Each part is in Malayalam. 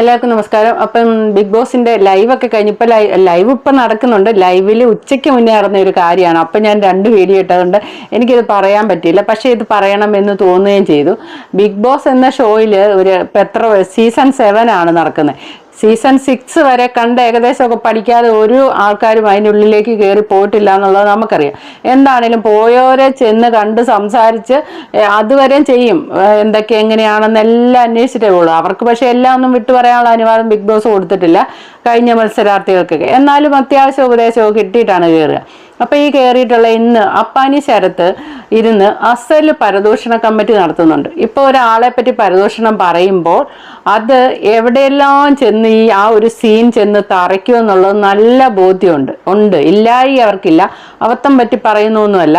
എല്ലാവർക്കും നമസ്കാരം. അപ്പം ബിഗ് ബോസിന്റെ ലൈവ് ഒക്കെ കഴിഞ്ഞ് ഇപ്പൊ ലൈവ് ഇപ്പൊ നടക്കുന്നുണ്ട്. ലൈവിൽ ഉച്ചയ്ക്ക് മുന്നേ നടന്ന ഒരു കാര്യമാണ്. അപ്പം ഞാൻ രണ്ട് വീഡിയോ ഇട്ടതുകൊണ്ട് എനിക്കിത് പറയാൻ പറ്റിയില്ല. പക്ഷേ ഇത് പറയണമെന്ന് തോന്നുകയും ചെയ്തു. ബിഗ് ബോസ് എന്ന ഷോയിൽ ഒരു ഇപ്പൊ എത്ര സീസൺ സെവൻ ആണ് നടക്കുന്നത്. സീസൺ സിക്സ് വരെ കണ്ട് ഏകദേശമൊക്കെ പഠിക്കാതെ ഒരു ആൾക്കാരും അതിനുള്ളിലേക്ക് കയറി പോയിട്ടില്ല എന്നുള്ളത് നമുക്കറിയാം. എന്താണേലും പോയവരെ ചെന്ന് കണ്ട് സംസാരിച്ച് അതുവരെ അതുവരെയും ചെയ്യും. എന്തൊക്കെ എങ്ങനെയാണെന്ന് എല്ലാം അന്വേഷിച്ചിട്ടേ ഉള്ളൂ. അവർക്ക് പക്ഷേ എല്ലാം ഒന്നും വിട്ടു പറയാനുള്ള അനുവാദം ബിഗ് ബോസ് കൊടുത്തിട്ടില്ല. കഴിഞ്ഞ മത്സരാർത്ഥികൾക്കൊക്കെ. എന്നാലും അത്യാവശ്യം ഉപദേശമൊക്കെ കിട്ടിയിട്ടാണ് കയറുക അപ്പൊ ഈ കയറിയിട്ടുള്ള ഇന്ന് അപ്പാനി ശരത്ത് ഇരുന്ന് അസൽ പരദൂഷണ കമ്മിറ്റി നടത്തുന്നുണ്ട്. ഇപ്പൊ ഒരാളെ പറ്റി പരദൂഷണം പറയുമ്പോൾ അത് എവിടെയെല്ലാം ചെന്ന് ഈ ആ ഒരു സീൻ ചെന്ന് തറയ്ക്കും എന്നുള്ളത് നല്ല ബോധ്യമുണ്ട്. ഉണ്ട്. ഇല്ലായി അവർക്കില്ല. അബദ്ധം പറ്റി പറയുന്നൊന്നുമല്ല.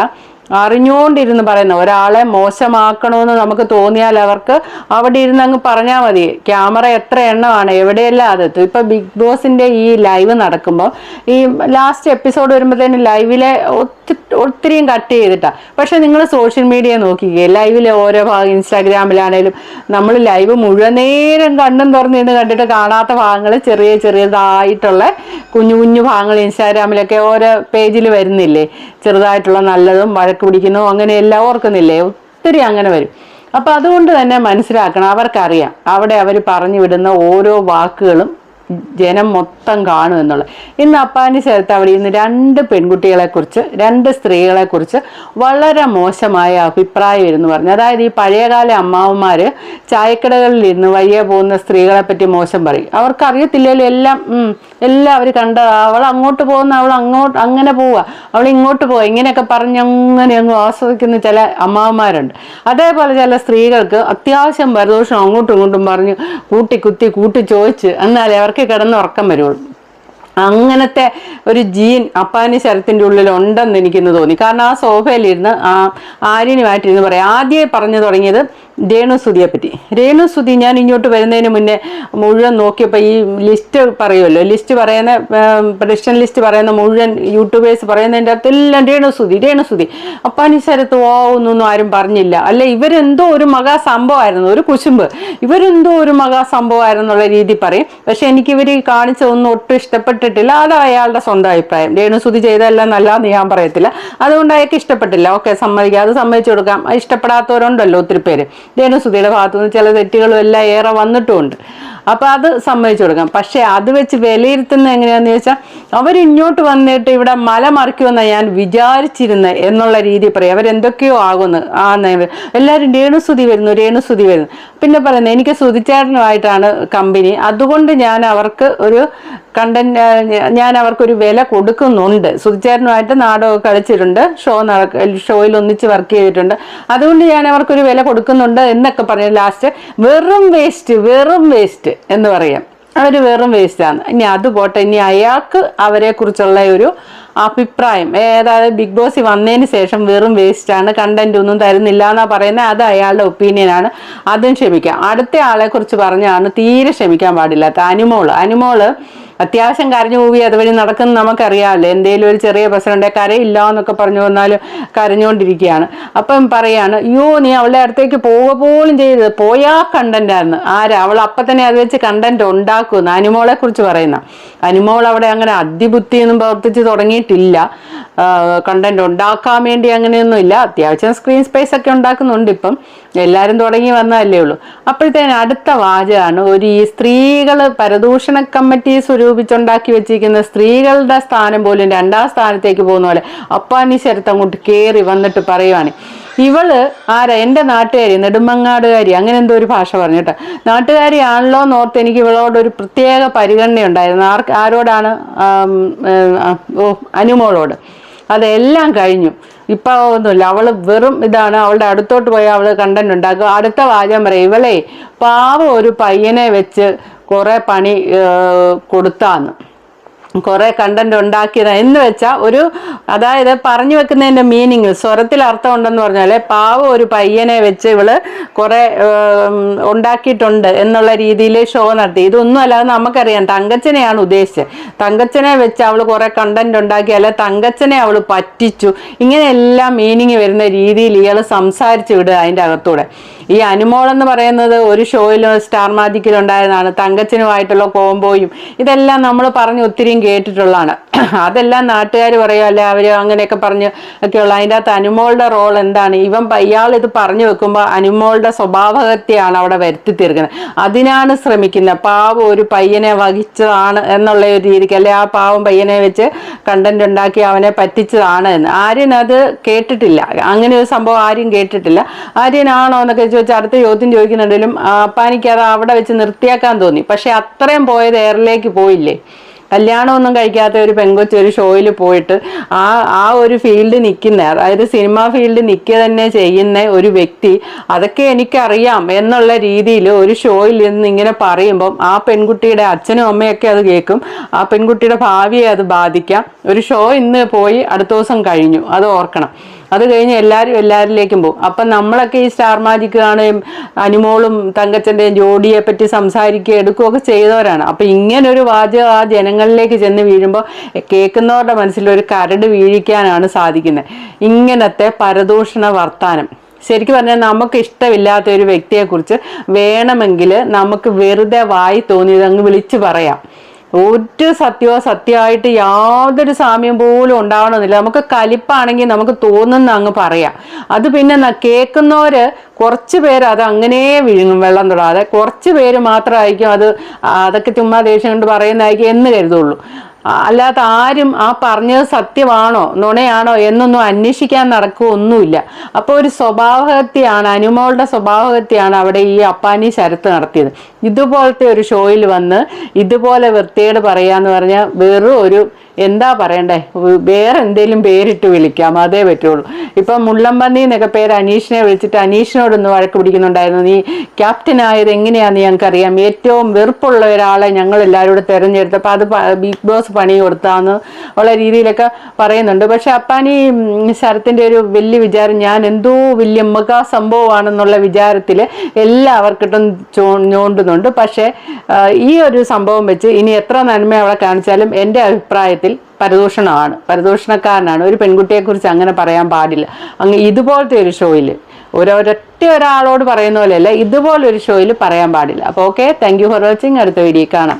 അറിഞ്ഞുകൊണ്ടിരുന്ന് പറയുന്ന ഒരാളെ മോശമാക്കണമെന്ന് നമുക്ക് തോന്നിയാൽ അവർക്ക് അവിടെ ഇരുന്ന് അങ്ങ് പറഞ്ഞാൽ മതി. ക്യാമറ എത്ര എണ്ണമാണ് എവിടെയെല്ലാം അതെത്തും ഇപ്പൊ ബിഗ് ബോസിന്റെ ഈ ലൈവ് നടക്കുമ്പോൾ ഈ ലാസ്റ്റ് എപ്പിസോഡ് വരുമ്പോഴത്തേനും ലൈവിലെ ഒത്തിരി ഒത്തിരിയും കട്ട് ചെയ്തിട്ടാ. പക്ഷേ നിങ്ങൾ സോഷ്യൽ മീഡിയ നോക്കിക്കേ ലൈവിലെ ഓരോ ഭാഗം ഇൻസ്റ്റാഗ്രാമിലാണേലും നമ്മൾ ലൈവ് മുഴുവൻ നേരം കണ്ണും തുറന്നിരുന്ന് കണ്ടിട്ട് കാണാത്ത ഭാഗങ്ങൾ ചെറിയ ചെറിയതായിട്ടുള്ള കുഞ്ഞു കുഞ്ഞു ഭാഗങ്ങൾ ഇൻസ്റ്റാഗ്രാമിലൊക്കെ ഓരോ പേജിൽ വരുന്നില്ലേ? ചെറുതായിട്ടുള്ള നല്ലതും വഴക്ക് പിടിക്കുന്നു അങ്ങനെ എല്ലാം ഓർക്കുന്നില്ലേ? ഒത്തിരി അങ്ങനെ വരും. അപ്പൊ അതുകൊണ്ട് തന്നെ മനസ്സിലാക്കണം അവർക്കറിയാം. അവിടെ അവർ പറഞ്ഞു വിടുന്ന ഓരോ വാക്കുകളും ജനം മൊത്തം കാണും എന്നുള്ളത്. ഇന്ന് അപ്പാനി സ്ഥലത്ത് അവിടെ ഇന്ന് രണ്ട് പെൺകുട്ടികളെക്കുറിച്ച് രണ്ട് സ്ത്രീകളെക്കുറിച്ച് വളരെ മോശമായ അഭിപ്രായം എന്ന് പറഞ്ഞു അതായത് ഈ പഴയകാല അമ്മാവന്മാര് ചായക്കടകളിൽ ഇരുന്ന് വഴിയെ പോകുന്ന സ്ത്രീകളെ പറ്റി മോശം പറയും. അവർക്ക് അറിയത്തില്ലല്ലോ എല്ലാം എല്ലാം അവർ കണ്ട അവൾ അങ്ങോട്ട് പോകുന്ന അവൾ അങ്ങോട്ട് അങ്ങനെ പോവുക അവൾ ഇങ്ങോട്ട് പോവുക ഇങ്ങനെയൊക്കെ പറഞ്ഞ് അങ്ങനെ അങ്ങ് ആസ്വദിക്കുന്ന ചില അമ്മാവന്മാരുണ്ട്. അതേപോലെ ചില സ്ത്രീകൾക്ക് അത്യാവശ്യം പരദോഷം അങ്ങോട്ടും ഇങ്ങോട്ടും പറഞ്ഞ് കൂട്ടി കുത്തി കൂട്ടി ചോദിച്ച് എന്നാലേ അവർക്ക് കിടന്ന് ഉറക്കം വരുള്ളൂ. അങ്ങനത്തെ ഒരു ജീൻ അപ്പാനി ശരത്തിന്റെ ഉള്ളിൽ ഉണ്ടെന്ന് എനിക്കിന്ന് തോന്നി. കാരണം ആ സോഫയിലിരുന്ന് ആ ആര്യനുമായിട്ടിരുന്ന് പറയാം. ആദ്യമേ പറഞ്ഞു തുടങ്ങിയത് രേണുസുതിയെ പറ്റി രേണുസുതി ഞാൻ ഇങ്ങോട്ട് വരുന്നതിന് മുന്നേ മുഴുവൻ നോക്കിയപ്പോൾ ഈ ലിസ്റ്റ് പറയുമല്ലോ. ലിസ്റ്റ് പറയുന്ന പ്രഡിക്ഷൻ ലിസ്റ്റ് പറയുന്ന മുഴുവൻ യൂട്യൂബേഴ്സ് പറയുന്നതിന്റെ അകത്ത് എല്ലാം രേണുസുതി രേണുസുതി. അപ്പാനി ശരത്ത് ഓ ഒന്നൊന്നും ആരും പറഞ്ഞില്ല. അല്ല ഇവരെന്തോ ഒരു മകാ സംഭവമായിരുന്നു ഒരു കുശുമ്പ്. ഇവരെന്തോ ഒരു മകാ സംഭവമായിരുന്നുള്ള രീതി പറയും. പക്ഷെ എനിക്ക് ഇവർ കാണിച്ച ഒന്നും ഒട്ടും ഇഷ്ടപ്പെട്ടിട്ടില്ല. അത് അയാളുടെ സ്വന്തം അഭിപ്രായം. രേണുസുതി ചെയ്തതെല്ലാം നല്ലതെന്ന് ഞാൻ പറയത്തില്ല. അതുകൊണ്ട് അയാൾക്ക് ഇഷ്ടപ്പെട്ടില്ല. ഓക്കെ സമ്മതിക്കാം. അത് സമ്മതിച്ചു കൊടുക്കാം. ഇഷ്ടപ്പെടാത്തവരുണ്ടല്ലോ ഒത്തിരി പേര്. രേണുസുതിയുടെ ഭാഗത്തുനിന്ന് ചില തെറ്റുകളും എല്ലാം ഏറെ വന്നിട്ടുമുണ്ട്. അപ്പോൾ അത് സമ്മതിച്ചു കൊടുക്കാം. പക്ഷേ അത് വെച്ച് വിലയിരുത്തുന്നത് എങ്ങനെയാണെന്ന് ചോദിച്ചാൽ അവർ ഇങ്ങോട്ട് വന്നിട്ട് ഇവിടെ മല മറിക്കുമെന്ന് ഞാൻ വിചാരിച്ചിരുന്നത് എന്നുള്ള രീതി പറയും. അവരെന്തൊക്കെയോ ആകുന്നു. ആ എല്ലാവരും രേണുസുതി വരുന്നു രേണുസുതി വരുന്നു. പിന്നെ പറയുന്നത് എനിക്ക് സുതിച്ചേട്ടനുമായിട്ടാണ് കമ്പനി. അതുകൊണ്ട് ഞാൻ അവർക്ക് ഒരു കണ്ടന്റ് ഞാൻ അവർക്കൊരു വില കൊടുക്കുന്നുണ്ട്. സുധിച്ചേരനുമായിട്ട് നാടകം കളിച്ചിട്ടുണ്ട്. ഷോ നടക്ക ഷോയിൽ ഒന്നിച്ച് വർക്ക് ചെയ്തിട്ടുണ്ട്. അതുകൊണ്ട് ഞാൻ അവർക്കൊരു വില കൊടുക്കുന്നുണ്ട് എന്നൊക്കെ പറഞ്ഞു ലാസ്റ്റ് വെറും വേസ്റ്റ് വെറും വേസ്റ്റ് എന്ന് പറയാം. അവർ വെറും വേസ്റ്റാണ് ഇനി അത് പോട്ടെ. ഇനി അയാൾക്ക് അവരെ കുറിച്ചുള്ള ഒരു അഭിപ്രായം. ഏതായത് ബിഗ് ബോസ് വന്നതിന് ശേഷം വെറും വേസ്റ്റാണ് കണ്ടന്റ് ഒന്നും തരുന്നില്ല എന്നാ പറയുന്നത് അത് അയാളുടെ ഒപ്പീനിയനാണ് അതും ക്ഷമിക്കാം. അടുത്ത ആളെ കുറിച്ച് പറഞ്ഞാണ് തീരെ ക്ഷമിക്കാൻ പാടില്ലാത്ത അനുമോൾ. അനുമോൾ അത്യാവശ്യം കരഞ്ഞു പോവി അതുവഴി നടക്കുന്ന നമുക്കറിയാമല്ലോ. എന്തെങ്കിലും ഒരു ചെറിയ പ്രശ്നം കരയില്ല എന്നൊക്കെ പറഞ്ഞു വന്നാൽ കരഞ്ഞുകൊണ്ടിരിക്കുകയാണ്. അപ്പം പറയാണ് അയ്യോ നീ അവളുടെ അടുത്തേക്ക് പോവുക പോലും ചെയ്തത് പോയാ കണ്ടന്റ് ആയിരുന്നു ആരാ? അവൾ അപ്പം തന്നെ അത് വെച്ച് കണ്ടന്റ് ഉണ്ടാക്കുമെന്ന് അനുമോളെ കുറിച്ച് പറയുന്ന. അനുമോൾ അവിടെ അങ്ങനെ അതിബുദ്ധിയൊന്നും പ്രവർത്തിച്ച് തുടങ്ങിയിട്ടില്ല. കണ്ടന്റ് ഉണ്ടാക്കാൻ വേണ്ടി അങ്ങനെയൊന്നും ഇല്ല അത്യാവശ്യം സ്ക്രീൻ സ്പേസ് ഒക്കെ ഉണ്ടാക്കുന്നുണ്ട് ഇപ്പം. എല്ലാവരും തുടങ്ങി വന്നതല്ലേ ഉള്ളൂ. അപ്പോഴത്തേന് അടുത്ത വാചകമാണ് ഒരു ഈ സ്ത്രീകൾ പരദൂഷണ കമ്മിറ്റി സ്വരൂപിച്ചുണ്ടാക്കി വെച്ചിരിക്കുന്ന സ്ത്രീകളുടെ സ്ഥാനം പോലും രണ്ടാം സ്ഥാനത്തേക്ക് പോകുന്ന പോലെ അപ്പാനി ശരത്ത് അങ്ങോട്ട് കയറി വന്നിട്ട് പറയുവാണ്. ഇവൾ ആരാ? എന്റെ നാട്ടുകാരി നെടുമങ്ങാടുകാരി. അങ്ങനെ എന്തോ ഒരു ഭാഷ പറഞ്ഞു കേട്ടോ. നാട്ടുകാരിയാണല്ലോ എന്നോർത്ത് എനിക്ക് ഇവളോട് ഒരു പ്രത്യേക പരിഗണനയുണ്ടായിരുന്നു. ആർക്ക് ആരോടാണ്? അനുമോളോട്. അതെല്ലാം കഴിഞ്ഞു. ഇപ്പൊ ഒന്നുമില്ല അവൾ വെറും ഇതാണ്. അവളുടെ അടുത്തോട്ട് പോയി അവൾ കണ്ടന്റ് ഉണ്ടാക്കും അടുത്ത വാചകം പറയും ഇവളെ പാവം ഒരു പയ്യനെ വെച്ച് കുറേ പണി കൊടുത്താന്ന്. കുറെ കണ്ടന്റ് ഉണ്ടാക്കിയത്. എന്ന് വെച്ചാൽ ഒരു അതായത് പറഞ്ഞു വെക്കുന്നതിന്റെ മീനിങ് സ്വരത്തിൽ അർത്ഥം ഉണ്ടെന്ന് പറഞ്ഞാൽ പാവ ഒരു പയ്യനെ വെച്ച് ഇവൾ കുറെ ഉണ്ടാക്കിയിട്ടുണ്ട് എന്നുള്ള രീതിയിൽ ഷോ നടത്തി. ഇതൊന്നും അല്ലാതെ നമുക്കറിയാം തങ്കച്ചനെയാണ് ഉദ്ദേശിച്ചത്. തങ്കച്ചനെ വെച്ച് അവൾ കുറെ കണ്ടന്റ് ഉണ്ടാക്കി അല്ലെ തങ്കച്ചനെ അവൾ പറ്റിച്ചു. ഇങ്ങനെയെല്ലാം മീനിങ് വരുന്ന രീതിയിൽ ഇയാൾ സംസാരിച്ചു വിടുക അതിന്റെ അകത്തൂടെ. ഈ അനുമോൾ എന്ന് പറയുന്നത് ഒരു ഷോയിലും സ്റ്റാർ മാജിക്കിലുണ്ടായതാണ് തങ്കച്ചനുമായിട്ടുള്ള കോംബോയും ഇതെല്ലാം നമ്മൾ പറഞ്ഞ് ഒത്തിരിയും കേട്ടിട്ടുള്ളതാണ്. അതെല്ലാം നാട്ടുകാർ പറയുക അല്ലെ അവർ അങ്ങനെയൊക്കെ പറഞ്ഞ് ഒക്കെയുള്ള. അതിന്റെ അകത്ത് അനുമോളുടെ റോൾ എന്താണ്? ഇവൻ ഇയാൾ ഇത് പറഞ്ഞു വെക്കുമ്പോൾ അനുമോളുടെ സ്വഭാവഹത്യാണ് അവിടെ വരുത്തി തീർക്കുന്നത്. അതിനാണ് ശ്രമിക്കുന്നത്. പാവം ഒരു പയ്യനെ വഹിച്ചതാണ് എന്നുള്ള ഒരു രീതിക്ക് അല്ലെ ആ പാവം പയ്യനെ വെച്ച് കണ്ടന്റ് ഉണ്ടാക്കി അവനെ പറ്റിച്ചതാണ് എന്ന്. ആര്യൻ അത് കേട്ടിട്ടില്ല. അങ്ങനെ ഒരു സംഭവം ആരും കേട്ടിട്ടില്ല. ആര്യനാണോ എന്നൊക്കെ ചോദിച്ചാൽ അടുത്ത ചോദ്യം ചോദിക്കുന്നുണ്ടെങ്കിലും അപ്പാനിക്ക് അത് അവിടെ വെച്ച് നിർത്തിയാക്കാൻ തോന്നി. പക്ഷെ അത്രയും പോയത് എയറിലേക്ക് പോയില്ലേ? കല്യാണമൊന്നും കഴിക്കാത്ത ഒരു പെങ്കൊച്ച് ഒരു ഷോയിൽ പോയിട്ട് ആ ആ ഒരു ഫീൽഡ് നിൽക്കുന്ന അതായത് സിനിമ ഫീൽഡ് നിൽക്കുക തന്നെ ചെയ്യുന്ന ഒരു വ്യക്തി അതൊക്കെ എനിക്കറിയാം എന്നുള്ള രീതിയിൽ ഒരു ഷോയിൽ നിന്ന് ഇങ്ങനെ പറയുമ്പം ആ പെൺകുട്ടിയുടെ അച്ഛനും അമ്മയൊക്കെ അത് കേൾക്കും. ആ പെൺകുട്ടിയുടെ ഭാവിയെ അത് ബാധിക്കാം. ഒരു ഷോ ഇന്ന് പോയി അടുത്ത ദിവസം കഴിഞ്ഞു. അത് ഓർക്കണം. അത് കഴിഞ്ഞ് എല്ലാവരും എല്ലാവരിലേക്കും പോകും. അപ്പം നമ്മളൊക്കെ ഈ സ്റ്റാർ മാജിക് കാണുകയും അനുമോളും തങ്കച്ചന്റെയും ജോഡിയെ പറ്റി സംസാരിക്കുകയും എടുക്കുകയൊക്കെ ചെയ്തവരാണ്. അപ്പം ഇങ്ങനൊരു വാചകം ആ ജനങ്ങളിലേക്ക് ചെന്ന് വീഴുമ്പോൾ കേൾക്കുന്നവരുടെ മനസ്സിൽ ഒരു കരട് വീഴിക്കാനാണ് സാധിക്കുന്നത്. ഇങ്ങനത്തെ പരദൂഷണ വർത്താനം. ശരിക്കും പറഞ്ഞാൽ നമുക്ക് ഇഷ്ടമില്ലാത്ത ഒരു വ്യക്തിയെക്കുറിച്ച് വേണമെങ്കിൽ നമുക്ക് വെറുതെ വായി തോന്നിയത് അങ്ങ് വിളിച്ചു പറയാം. ഒരു സത്യമോ സത്യമായിട്ട് യാതൊരു സാമ്യം പോലും ഉണ്ടാവണമെന്നില്ല. നമുക്ക് കലിപ്പാണെങ്കിൽ നമുക്ക് തോന്നുന്ന അങ്ങ് പറയാം. അത് പിന്നെ കേൾക്കുന്നവർ കുറച്ച് പേര് അത് അങ്ങനെ വിഴുങ്ങും വെള്ളം തൊടാതെ. കുറച്ച് പേര് മാത്രമായിരിക്കും അത് അതൊക്കെ ചുമ്മാ ദേഷ്യം കൊണ്ട് പറയുന്നതായിരിക്കും എന്ന് കരുതുള്ളൂ. അല്ലാത്ത ആരും ആ പറഞ്ഞത് സത്യമാണോ നുണയാണോ എന്നൊന്നും അന്വേഷിക്കാൻ നടക്കുകയൊന്നുമില്ല. അപ്പോൾ ഒരു സ്വഭാവഹത്യയാണ് അനുമോളുടെ സ്വഭാവഹത്യയാണ് അവിടെ ഈ അപ്പാനി ശരത്ത് നടത്തിയത്. ഇതുപോലത്തെ ഒരു ഷോയിൽ വന്ന് ഇതുപോലെ വൃത്തികേട് പറയാന്ന് പറഞ്ഞാൽ വെറും ഒരു എന്താ പറയണ്ടേ വേറെ എന്തെങ്കിലും പേരിട്ട് വിളിക്കാം അതേ പറ്റുള്ളൂ. ഇപ്പം മുള്ളമ്പന്നി എന്നൊക്കെ പേര് അനീഷിനെ വിളിച്ചിട്ട് അനീഷിനോടൊന്ന് വഴക്ക് പിടിക്കുന്നുണ്ടായിരുന്നു. നീ ക്യാപ്റ്റൻ ആയത് എങ്ങനെയാന്ന് ഞങ്ങൾക്കറിയാം. ഏറ്റവും വെറുപ്പുള്ള ഒരാളെ ഞങ്ങൾ എല്ലാവരും കൂടെ തിരഞ്ഞെടുത്തപ്പോൾ അത് ബിഗ് ബോസ് പണി കൊടുത്താന്ന് ഉള്ള രീതിയിലൊക്കെ പറയുന്നുണ്ട്. പക്ഷെ അപ്പാനി ശരത്തിന്റെ ഒരു വലിയ വിചാരം ഞാൻ എന്തോ വലിയ മകാ സംഭവമാണെന്നുള്ള വിചാരത്തിൽ എല്ലാവർക്കിട്ടും ചോ ഞോണ്ടുന്നുണ്ട്. പക്ഷേ ഈ ഒരു സംഭവം വെച്ച് ഇനി എത്ര നന്മ അവിടെ കാണിച്ചാലും എന്റെ അഭിപ്രായത്തിൽ പരദൂഷണമാണ്. പരദൂഷണക്കാരനാണ്. ഒരു പെൺകുട്ടിയെക്കുറിച്ച് അങ്ങനെ പറയാൻ പാടില്ല. അങ്ങ് ഇതുപോലത്തെ ഒരു ഷോയിൽ ഒരൊറ്റ ഒരാളോട് പറയുന്ന പോലെയല്ല ഇതുപോലൊരു ഷോയിൽ പറയാൻ പാടില്ല. അപ്പോൾ okay thank you for watching. അടുത്ത വീഡിയോ കാണാം.